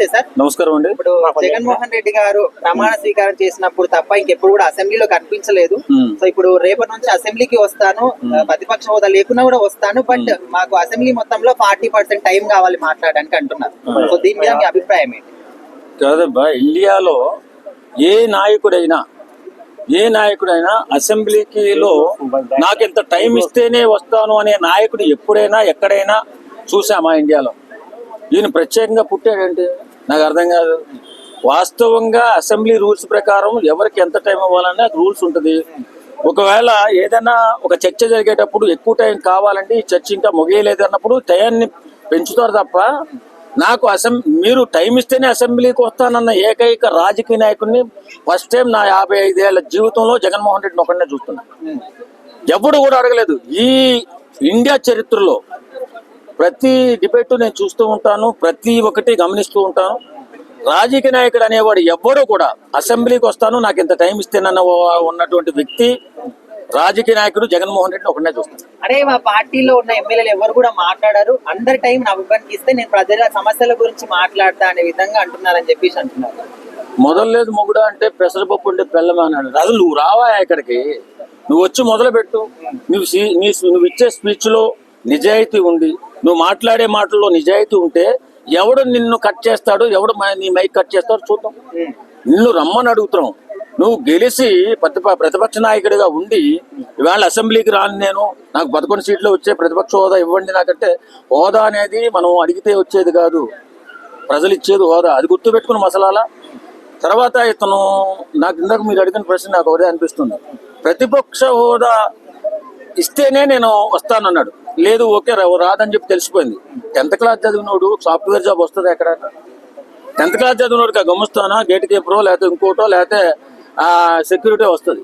నమస్తే సార్. నమస్కారం అండి. ఇప్పుడు జగన్మోహన్ రెడ్డి గారు ప్రమాణ స్వీకారం చేసినప్పుడు తప్ప ఇంకెప్పుడు కూడా అసెంబ్లీలో కనిపించలేదు. సో ఇప్పుడు రేపటి నుంచి అసెంబ్లీకి వస్తాను ప్రతిపక్ష హోదా లేకున్నా కూడా వస్తాను బట్ మాకు అసెంబ్లీ మొత్తంలో ఫార్టీ పర్సెంట్ టైం కావాలి మాట్లాడడానికి అంటున్నారు. సో దీని మీద మీ అభిప్రాయం ఏంటి? కాదబ్బా ఇండియాలో ఏ నాయకుడైనా ఏ నాయకుడైనా అసెంబ్లీకిలో నాకు ఇంత టైం ఇస్తేనే వస్తాను అనే నాయకుడు ఎప్పుడైనా ఎక్కడైనా చూసామా ఇండియాలో? ఈయన ప్రత్యేకంగా పుట్టాడంటే? నాకు అర్థం కాదు. వాస్తవంగా అసెంబ్లీ రూల్స్ ప్రకారం ఎవరికి ఎంత టైం ఇవ్వాలన్నా రూల్స్ ఉంటుంది. ఒకవేళ ఏదైనా ఒక చర్చ జరిగేటప్పుడు ఎక్కువ టైం కావాలంటే ఈ చర్చ ఇంకా ముగియలేదు అన్నప్పుడు టైంని పెంచుతారు తప్ప నాకు అసెం మీరు టైం ఇస్తేనే అసెంబ్లీకి వస్తానన్న ఏకైక రాజకీయ నాయకుడిని ఫస్ట్ టైం నా యాభై ఐదేళ్ళ జీవితంలో జగన్మోహన్ రెడ్డిని ఒకనే చూస్తున్నా. ఎప్పుడు కూడా అడగలేదు. ఈ ఇండియా చరిత్రలో ప్రతి డిబేట్ నేను చూస్తూ ఉంటాను ప్రతి ఒక్కటి గమనిస్తూ ఉంటాను. రాజకీయ నాయకుడు అనేవాడు ఎవ్వడూ కూడా అసెంబ్లీకి వస్తాను నాకు ఇంత టైం ఇస్తేనన్న ఉన్నటువంటి వ్యక్తి రాజకీయ నాయకుడు జగన్మోహన్ రెడ్డిని ఒకనే చూస్తాను. అరే మా పార్టీలో ఉన్న ఎమ్మెల్యేలు ఎవరు కూడా మాట్లాడారు. అందరి టైం నా ఇవ్వడానికి ఇస్తే నేను ప్రజల సమస్యల గురించి మాట్లాడతా అనే విధంగా అంటున్నారని చెప్పేసి అంటున్నారు. మొదలలేదు మొగుడు అంటే పెసరపప్పు ఉంటే పెళ్ళమే అన్నాడు. అసలు నువ్వు రావా ఇక్కడికి? నువ్వు వచ్చి మొదలు పెట్టు నువ్వు నువ్వు ఇచ్చే స్పీచ్లో నిజాయితీ ఉండి నువ్వు మాట్లాడే మాటల్లో నిజాయితీ ఉంటే ఎవడు నిన్ను కట్ చేస్తాడు ఎవడు నీ మైక్ కట్ చేస్తాడో చూద్దాం. నిన్ను రమ్మని అడుగుతున్నాం. నువ్వు గెలిచి ప్రతిప ప్రతిపక్ష నాయకుడిగా ఉండి ఇవాళ అసెంబ్లీకి రాను నేను నాకు పదకొండు సీట్లు వచ్చే ప్రతిపక్ష హోదా ఇవ్వండి నాకంటే హోదా అనేది మనం అడిగితే వచ్చేది కాదు. ప్రజలు ఇచ్చేది హోదా. అది గుర్తుపెట్టుకుని మసలాలా? తర్వాత ఇతను నాకు ఇందాక మీరు అడిగిన ప్రశ్న నాకు ఒకటే అనిపిస్తుంది. ప్రతిపక్ష హోదా ఇస్తేనే నేను వస్తానన్నాడు. లేదు ఓకే రా- రాదని చెప్పి తెలిసిపోయింది. టెన్త్ క్లాస్ చదివినోడు సాఫ్ట్వేర్ జాబ్ వస్తుంది ఎక్కడ? టెన్త్ క్లాస్ చదివినోడికి గమ్ముస్తానా గేట్ కీపరో లేకపోతే ఇంకోటో లేకపోతే సెక్యూరిటీ వస్తుంది.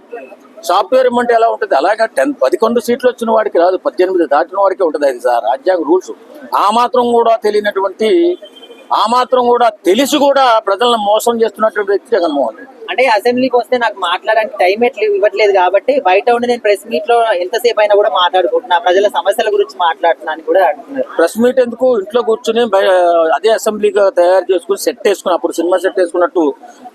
సాఫ్ట్వేర్ ఇమ్మంటే ఎలా ఉంటుంది? అలాగే టెన్త్ పదకొండు సీట్లు వచ్చిన వాడికి రాదు పద్దెనిమిది దాటిన వాడికి ఉంటుంది అది సార్ రాజ్యాంగ రూల్స్. ఆ మాత్రం కూడా తెలియనటువంటి ఆ మాత్రం కూడా తెలిసి కూడా ప్రజలను మోసం చేస్తున్నటువంటి వ్యక్తి జగన్మోహన్ రెడ్డి. అంటే అసెంబ్లీకి వస్తే నాకు మాట్లాడడానికి టైం ఎట్లా ఇవ్వట్లేదు కాబట్టి బయట ఉండి నేను ప్రెస్ మీట్లో ఎంతసేపు అయినా కూడా మాట్లాడుకుంటున్నా. ప్రజల సమస్యల గురించి మాట్లాడుతున్నా అని కూడా అంటున్నారు. ప్రెస్ మీట్ ఎందుకు? ఇంట్లో కూర్చుని అదే అసెంబ్లీగా తయారు చేసుకుని సెట్ వేసుకుని అప్పుడు సినిమా సెట్ వేసుకున్నట్టు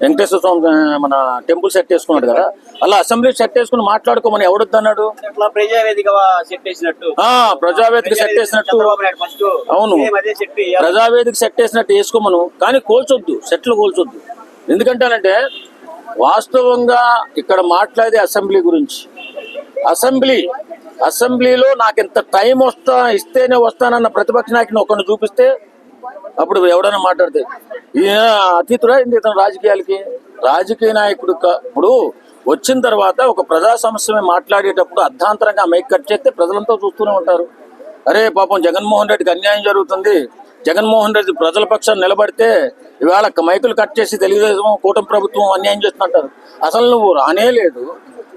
వెంకటేశ్వర స్వామి మన టెంపుల్ సెట్ వేసుకున్నాడు కదా. అలా అసెంబ్లీ సెట్ వేసుకుని మాట్లాడుకోమని ఎవడొద్దన్నాడు? అట్లా ప్రజావేదిక సెట్ చేసినట్టు ఆ ప్రజావేదిక సెట్ వేసినట్టు. అవును. ప్రజావేదిక సెట్ వేసినట్టు వేసుకోమను. కానీ కోల్చొద్దు. సెట్లు కోల్చొద్దు. ఎందుకంటానంటే వాస్తవంగా ఇక్కడ మాట్లాడే అసెంబ్లీ గురించి. అసెంబ్లీ అసెంబ్లీలో నాకు ఇంత టైం వస్తా ఇస్తేనే వస్తానన్న ప్రతిపక్ష నాయకుని ఒకరిని చూపిస్తే అప్పుడు ఎవడైనా మాట్లాడితే ఈయన అతీతుడా ఏంది ఇతను రాజకీయాలకి? రాజకీయ నాయకుడు ఇప్పుడు వచ్చిన తర్వాత ఒక ప్రజా సమస్య మాట్లాడేటప్పుడు అర్ధాంతరంగా మైక్ కట్ చేస్తే ప్రజలంతా చూస్తూనే ఉంటారు. అరే పాపం జగన్మోహన్ రెడ్డికి అన్యాయం జరుగుతుంది. జగన్మోహన్ రెడ్డి ప్రజల పక్షాన్ని నిలబడితే ఇవాళ మైకులు కట్ చేసి తెలుగుదేశం కూటమి ప్రభుత్వం అన్యాయం చేస్తుంటారు అసలు నువ్వు రానే లేదు.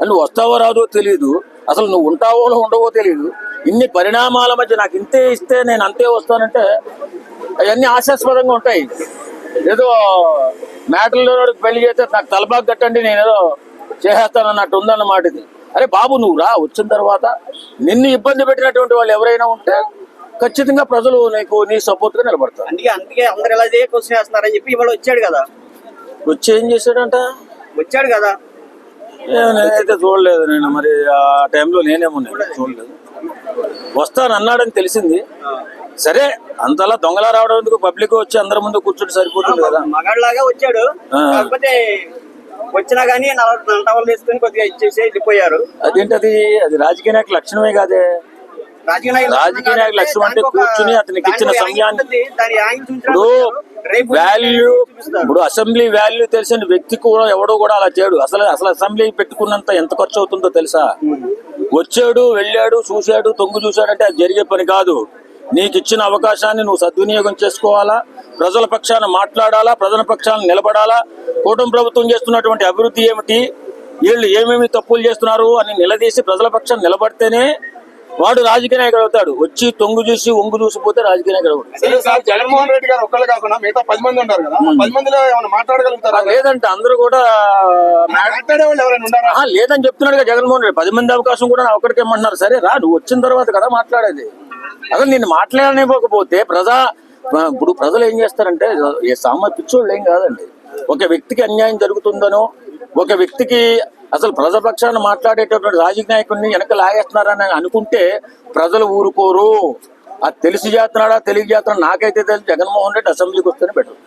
నువ్వు వస్తావో రాదో తెలియదు అసలు నువ్వు ఉంటావో ఉండవో తెలియదు ఇన్ని పరిణామాల మధ్య నాకు ఇంతే ఇస్తే నేను అంతే వస్తానంటే అవన్నీ ఆశాస్పదంగా ఉంటాయి. ఏదో మ్యాటర్లో పెళ్ళి చేస్తే నాకు తలబాగ్ కట్టండి నేను ఏదో చేసేస్తానన్నట్టు ఉందన్నమాట ఇది. అరే బాబు నువ్వు రా వచ్చిన తర్వాత నిన్ను ఇబ్బంది పెట్టినటువంటి వాళ్ళు ఎవరైనా ఉంటే ఖచ్చితంగా ప్రజలు నీకు నీ సపోర్ట్గా నిలబడతారు. అందుకే అందుకే అందరు ఇలా అదే క్వశ్చన్ వేస్తున్నారని చెప్పి ఇవాళ వచ్చాడు కదా. వచ్చి ఏం చేశాడంట? వచ్చాడు కదా. నేనైతే చూడలేదు నేను మరి ఆ టైంలో నేనేమో నేను చూడలేదు. వస్తాను అన్నాడని తెలిసింది. సరే అంతలా దొంగలా రావడం ఎందుకు? పబ్లిక్ వచ్చి అందరి ముందు కూర్చుంటే సరిపోతుంది కదా. మగాళ్ళలాగా వచ్చాడు. కాకపోతే వచ్చినా గానీ నలటవలు వేసుకొని కొద్దిగా ఇచ్చేసి వెళ్ళిపోయారు. అదేంటది? అది రాజకీయ నాయకుల లక్షణమే కాదే? రాజకీయ నాయకులు లక్ష్యం అంటే కూర్చుని అతనికి ఇచ్చిన సమయాన్ని- ఇప్పుడు వాల్యూ. ఇప్పుడు అసెంబ్లీ వాల్యూ తెలిసిన వ్యక్తి కూడా ఎవడో కూడా అలా చేయడు. అసలు అసలు అసెంబ్లీ పెట్టుకున్నంత ఎంత ఖర్చు అవుతుందో తెలుసా? వచ్చాడు వెళ్ళాడు చూశాడు తొంగు చూశాడంటే అది జరిగే పని కాదు. నీకు ఇచ్చిన అవకాశాన్ని నువ్వు సద్వినియోగం చేసుకోవాలా? ప్రజల పక్షాన మాట్లాడాలా? ప్రజల పక్షాన నిలబడాలా? కూటమి ప్రభుత్వం చేస్తున్నటువంటి అభివృద్ధి ఏమిటి? వీళ్ళు ఏమేమి తప్పులు చేస్తున్నారు అని నిలదీసి ప్రజల పక్షాన నిలబడితేనే వాడు రాజకీయ నాయకుడు అవుతాడు. వచ్చి తొంగు చూసి ఒంగు చూసిపోతే రాజకీయ నాయకుడు అవుతాడు. సరే సార్ జగన్మోహన్ రెడ్డి గారు ఒక్కళ్ళు కాకుండా మిగతా పది మంది ఉన్నారు కదా పది మందిలో ఏమైనా మాట్లాడగలుగుతారా? లేదంటే అందరూ కూడా లేదని చెప్తున్నాడు జగన్మోహన్ రెడ్డి. పది మంది అవకాశం కూడా నా ఒక్కడికి ఇమ్మంటున్నారు సరే రా నువ్వు వచ్చిన తర్వాత కదా మాట్లాడేది. అసలు నేను మాట్లాడనివ్వకపోతే ప్రజా ఇప్పుడు ప్రజలు ఏం చేస్తారంటే ఏ సామ పిచ్చోళ్ళు ఏం కాదండి. ఒక వ్యక్తికి అన్యాయం జరుగుతుందనో ఒక వ్యక్తికి అసలు ప్రజాపక్షాన్ని మాట్లాడేటటువంటి రాజకీయ నాయకుడిని వెనక లాగేస్తున్నారని అనుకుంటే ప్రజలు ఊరుకోరు. అది తెలిసి చేస్తున్నాడా తెలుగు చేస్తున్నాడా నాకైతే తెలిసి జగన్మోహన్ రెడ్డి అసెంబ్లీకి వస్తేనే బెటర్.